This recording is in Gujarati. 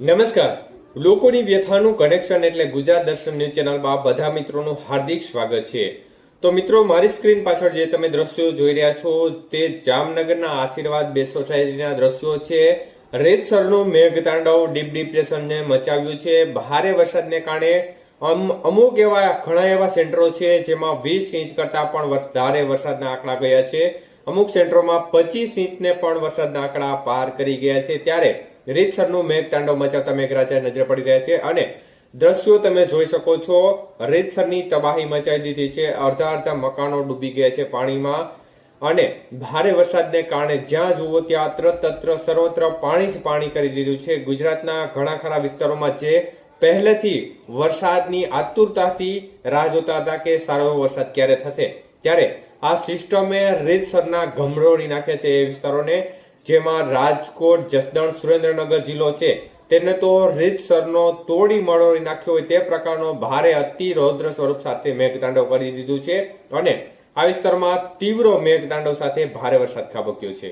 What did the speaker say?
નમસ્કાર. લોકોની વ્યથાનું કનેક્શન એટલે ગુજરાત દર્શન ન્યૂઝ ચેનલમાં બધા મિત્રોનું હાર્દિક સ્વાગત છે. તો મિત્રો, મારી સ્ક્રીન પાછળ જે તમે દ્રશ્યો જોઈ રહ્યા છો, તે જામનગરના આશીર્વાદ બે સોસાયટીના દ્રશ્યો છે. રેતસરનું મેઘતાંડવ ડીપ ડિપ્રેશનને મચાવ્યું છે. ભારે વરસાદને કારણે અમ- અમુક એવા ઘણા એવા સેન્ટરો છે જેમાં વીસ ઇંચ કરતા પણ ભારે વરસાદના આંકડા ગયા છે. અમુક સેન્ટરોમાં પચીસ ઇંચને પણ વરસાદના આંકડા પાર કરી ગયા છે. ત્યારે રીતસરનું મેઘતાંડવ મચાવતા મેઘરાજા નજરે પડી રહ્યા છે અને દ્રશ્યો તમે જોઈ શકો છો, રીતસરની તબાહી મચાવી દીધી છે, અડધા અડધા મકાનો ડૂબી ગયા છે પાણીમાં અને ભારે વરસાદને કારણે જ્યાં જુઓ ત્યાં તત્ર સર્વત્ર પાણી જ પાણી કરી દીધું છે. ગુજરાતના ઘણા ખરા વિસ્તારોમાં જે પહેલેથી વરસાદની આતુરતાથી રાહ જોતા હતા કે સારો એવો વરસાદ ક્યારે થશે, ત્યારે આ સિસ્ટમે રીતસરના ગમરોળી નાખ્યા છે એ વિસ્તારોને જેમાં રાજકોટ, જસદણ, સુરેન્દ્રનગર જિલ્લો છે. તેને તો રીતસરનો તોડી મરોડી નાખ્યો હોય તે પ્રકારનો ભારે અતિ રૌદ્ર સ્વરૂપ સાથે મેઘતાંડવ કરી દીધું છે અને આ વિસ્તારમાં તીવ્ર મેઘતાંડવ સાથે ભારે વરસાદ ખાબક્યો છે.